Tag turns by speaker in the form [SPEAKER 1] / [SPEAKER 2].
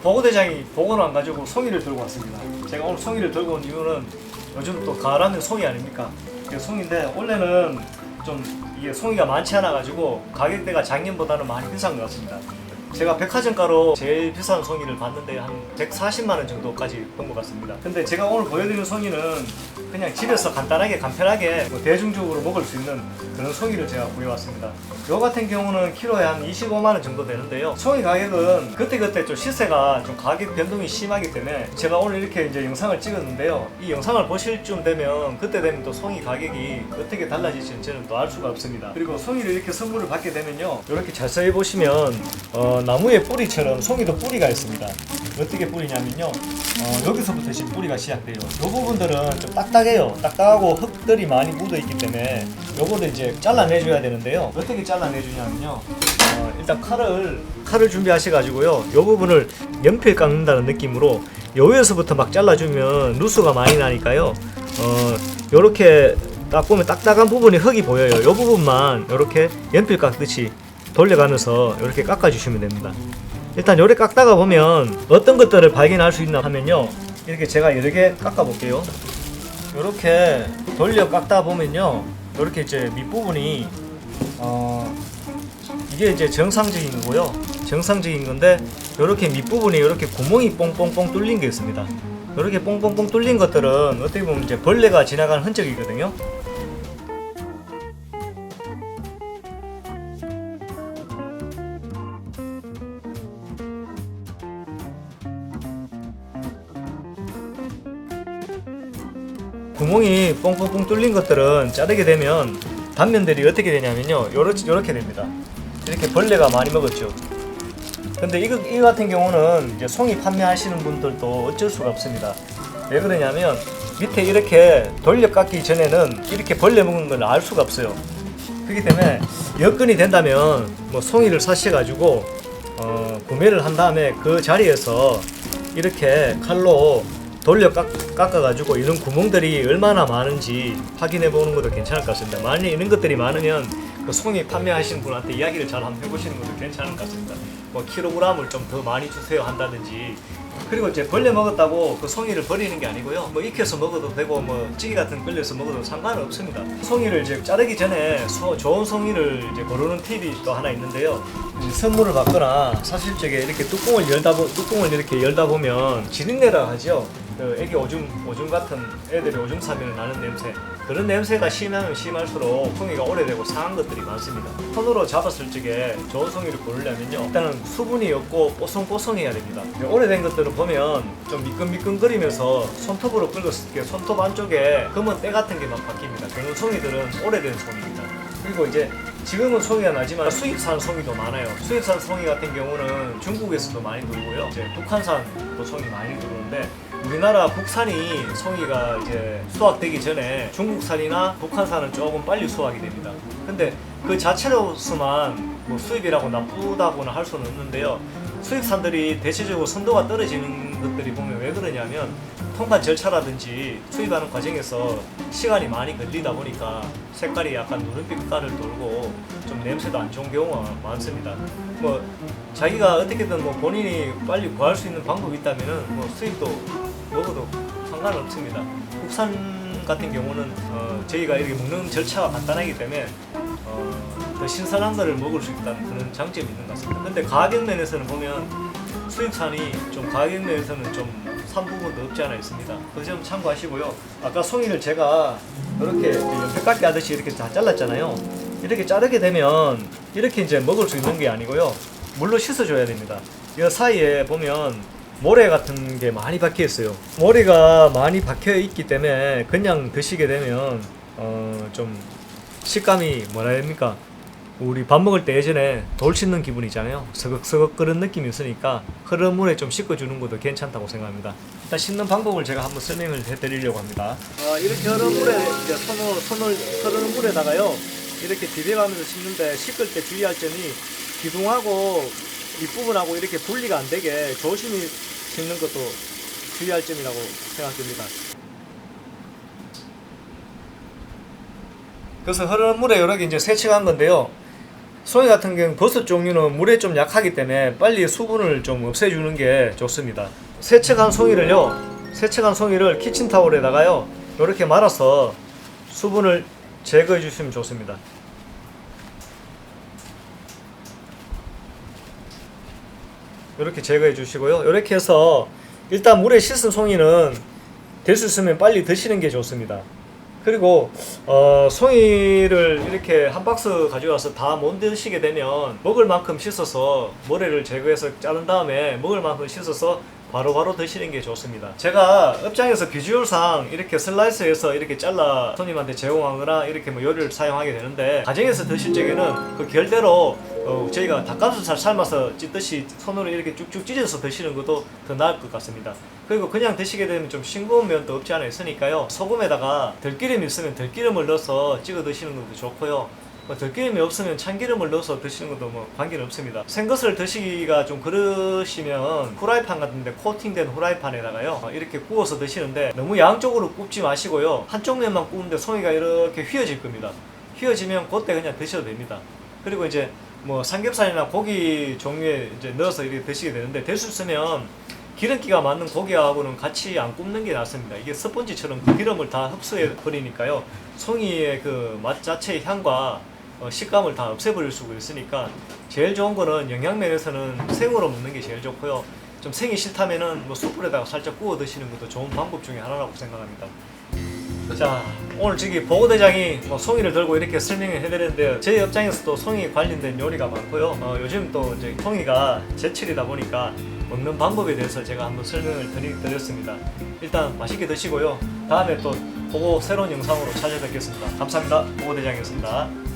[SPEAKER 1] 부회장이 복원을 안 가지고 송이를 들고 왔습니다. 제가 오늘 송이를 들고 온 이유는 요즘 또 가을하면 송이 아닙니까? 그 송인데 원래는 좀 이게 송이가 많지 않아 가지고 가격대가 작년보다는 많이 비싼 것 같습니다. 제가 백화점가로 제일 비싼 송이를 봤는데 한 140만 원 정도까지 본 것 같습니다. 근데 제가 오늘 보여드리는 송이는 그냥 집에서 간단하게 간편하게 뭐 대중적으로 먹을 수 있는 그런 송이를 제가 구해왔습니다. 요 같은 경우는 키로에 한 25만 원 정도 되는데요. 송이 가격은 그때그때 좀 시세가 좀 가격 변동이 심하기 때문에 제가 오늘 이렇게 이제 영상을 찍었는데요. 이 영상을 보실 쯤 되면 그때 되면 또 송이 가격이 어떻게 달라질지는 저는 또 알 수가 없습니다. 그리고 송이를 이렇게 선물을 받게 되면요. 이렇게 자세히 보시면 어, 나무의 뿌리처럼 송이도 뿌리가 있습니다. 어떻게 뿌리냐면요. 어, 여기서부터 지금 뿌리가 시작돼요. 이 부분들은 좀 딱딱해요. 딱딱하고 흙들이 많이 묻어 있기 때문에 요거를 이제 잘라내줘야 되는데요. 어떻게 잘라내주냐면요. 어, 일단 칼을 칼을 준비하셔가지고요. 이 부분을 연필 깎는다는 느낌으로 여기서부터 막 잘라주면 누수가 많이 나니까요. 어, 요렇게 딱 보면 딱딱한 부분이 흙이 보여요. 이 부분만 이렇게 연필 깎듯이 돌려가면서 이렇게 깎아주시면 됩니다. 일단 요래 깎다가 보면 어떤 것들을 발견할 수 있나 하면요. 이렇게 제가 여러 개 깎아 볼게요. 이렇게 돌려 깎다 보면요. 이렇게 이제 밑부분이 어 이게 이제 정상적인 거고요. 정상적인 건데 이렇게 밑부분에 이렇게 구멍이 뽕뽕뽕 뚫린 게 있습니다. 이렇게 뽕뽕뽕 뚫린 것들은 어떻게 보면 이제 벌레가 지나가는 흔적이거든요. 구멍이 뽕뽕뽕 뚫린 것들은 자르게 되면 단면들이 어떻게 되냐면요. 요렇게, 요렇게 됩니다. 이렇게 벌레가 많이 먹었죠. 근데 이거, 이 같은 경우는 이제 송이 판매하시는 분들도 어쩔 수가 없습니다. 왜 그러냐면 밑에 이렇게 돌려 깎기 전에는 이렇게 벌레 먹은 걸 알 수가 없어요. 그렇기 때문에 여건이 된다면 뭐 송이를 사셔 가지고 어, 구매를 한 다음에 그 자리에서 이렇게 칼로 돌려 깎, 깎아가지고 이런 구멍들이 얼마나 많은지 확인해 보는 것도 괜찮을 것 같습니다. 만약 이런 것들이 많으면 그 송이 판매하시는 분한테 이야기를 잘 한번 해보시는 것도 괜찮을 것 같습니다. 뭐 킬로그램을 좀 더 많이 주세요 한다든지 그리고 이제 벌레 먹었다고 그 송이를 버리는 게 아니고요. 뭐 익혀서 먹어도 되고 뭐 찌개 같은 거 끓여서 먹어도 상관은 없습니다. 송이를 이제 자르기 전에 소- 좋은 송이를 이제 고르는 팁이 또 하나 있는데요. 이 선물을 받거나 사실 적에 이렇게 뚜껑을 열다 보, 뚜껑을 이렇게 열다 보면 지린내라 하죠. 그 애기 오줌 오줌 같은 애들이 오줌 싸면 나는 냄새 그런 냄새가 심하면 심할수록 송이가 오래되고 상한 것들이 많습니다. 손으로 잡았을 적에 좋은 송이를 고르려면요 일단은 수분이 없고 뽀송뽀송해야 됩니다. 오래된 것들은 보면 좀 미끈미끈거리면서 손톱으로 긁었을 때 손톱 안쪽에 검은 때 같은 게 막 바뀝니다. 그런 송이들은 오래된 송이입니다. 그리고 이제 지금은 송이가 나지만 수입산 송이도 많아요. 수입산 송이 같은 경우는 중국에서도 많이 들고요. 이제 북한산도 송이 많이 들어오는데 우리나라 국산이 송이가 이제 수확되기 전에 중국산이나 북한산은 조금 빨리 수확이 됩니다. 근데 그 자체로서만 뭐 수입이라고 나쁘다고는 할 수는 없는데요. 수입산들이 대체적으로 선도가 떨어지는 것들이 보면 왜 그러냐면 통관 절차라든지 수입하는 과정에서 시간이 많이 걸리다 보니까 색깔이 약간 누른빛깔을 돌고 좀 냄새도 안 좋은 경우가 많습니다. 뭐 자기가 어떻게든 뭐 본인이 빨리 구할 수 있는 방법이 있다면은 뭐 수입도 먹어도 상관없습니다. 국산 같은 경우는 어, 저희가 이렇게 먹는 절차가 간단하기 때문에 어, 더 신선한 거를 먹을 수 있다는 그런 장점이 있는 것 같습니다. 근데 가격 면에서는 보면 수입산이 좀 가격 면에서는 좀 산 부분도 없지 않아 있습니다. 그 점 참고하시고요. 아까 송이를 제가 이렇게 연필깎이 하듯이 이렇게 다 잘랐잖아요. 이렇게 자르게 되면 이렇게 이제 먹을 수 있는 게 아니고요. 물로 씻어줘야 됩니다. 이 사이에 보면 모래 같은 게 많이 박혀 있어요. 모래가 많이 박혀 있기 때문에 그냥 드시게 되면 어 좀 식감이 뭐라 해야 됩니까? 우리 밥 먹을 때 예전에 돌 씻는 기분이잖아요. 서걱서걱 끓은 느낌이 있으니까 흐른 물에 좀 씻어주는 것도 괜찮다고 생각합니다. 일단 씻는 방법을 제가 한번 설명을 해드리려고 합니다. 아, 이렇게 흐른 물에 이제 손을, 손을 흐르는 물에다가요. 이렇게 비벼가면서 씻는데 씻을 때 주의할 점이 기둥하고 윗부분하고 이렇게 분리가 안 되게 조심히 씻는 것도 주의할 점이라고 생각됩니다. 그래서 흐르는 물에 여러 개 이제 세척한 건데요. 송이 같은 경우 버섯 종류는 물에 좀 약하기 때문에 빨리 수분을 좀 없애주는 게 좋습니다. 세척한 송이를요, 세척한 송이를 키친타올에다가요, 이렇게 말아서 수분을 제거해 주시면 좋습니다. 이렇게 제거해 주시고요. 이렇게 해서 일단 물에 씻은 송이는 될 수 있으면 빨리 드시는 게 좋습니다. 그리고 어, 송이를 이렇게 한 박스 가져와서 다 못 드시게 되면 먹을 만큼 씻어서 모래를 제거해서 자른 다음에 먹을 만큼 씻어서 바로바로 드시는 게 좋습니다. 제가 업장에서 비주얼상 이렇게 슬라이스해서 이렇게 잘라 손님한테 제공하거나 이렇게 뭐 요리를 사용하게 되는데 가정에서 드실 적에는 그 결대로 어, 저희가 닭가슴살 삶아서 찢듯이 손으로 이렇게 쭉쭉 찢어서 드시는 것도 더 나을 것 같습니다. 그리고 그냥 드시게 되면 좀 싱거운 면도 없지 않아 있으니까요. 소금에다가 들기름이 있으면 들기름을 넣어서 찍어 드시는 것도 좋고요. 뭐 들기름이 없으면 참기름을 넣어서 드시는 것도 뭐 관계는 없습니다. 생것을 드시기가 좀 그러시면 후라이팬 같은데 코팅된 후라이팬에다가요 어, 이렇게 구워서 드시는데 너무 양쪽으로 굽지 마시고요 한쪽 면만 구우는데 송이가 이렇게 휘어질 겁니다. 휘어지면 그때 그냥 드셔도 됩니다. 그리고 이제 뭐 삼겹살이나 고기 종류에 이제 넣어서 이렇게 드시게 되는데 될수 있으면 기름기가 많은 고기하고는 같이 안 굽는 게 낫습니다. 이게 스펀지처럼 그 기름을 다 흡수해 버리니까요. 송이의 그 맛 자체의 향과 어, 식감을 다 없애버릴 수가 있으니까 제일 좋은 거는 영양면에서는 생으로 먹는 게 제일 좋고요. 좀 생이 싫다면은 뭐 숯불에다가 살짝 구워 드시는 것도 좋은 방법 중에 하나라고 생각합니다. 자 오늘 저기 보고대장이 뭐 송이를 들고 이렇게 설명을 해드렸는데 저희 업장에서도 송이 관련된 요리가 많고요. 어, 요즘 또 이제 송이가 제철이다 보니까 먹는 방법에 대해서 제가 한번 설명을 드리, 드렸습니다. 일단 맛있게 드시고요. 다음에 또 보고 새로운 영상으로 찾아뵙겠습니다. 감사합니다. 보고대장이었습니다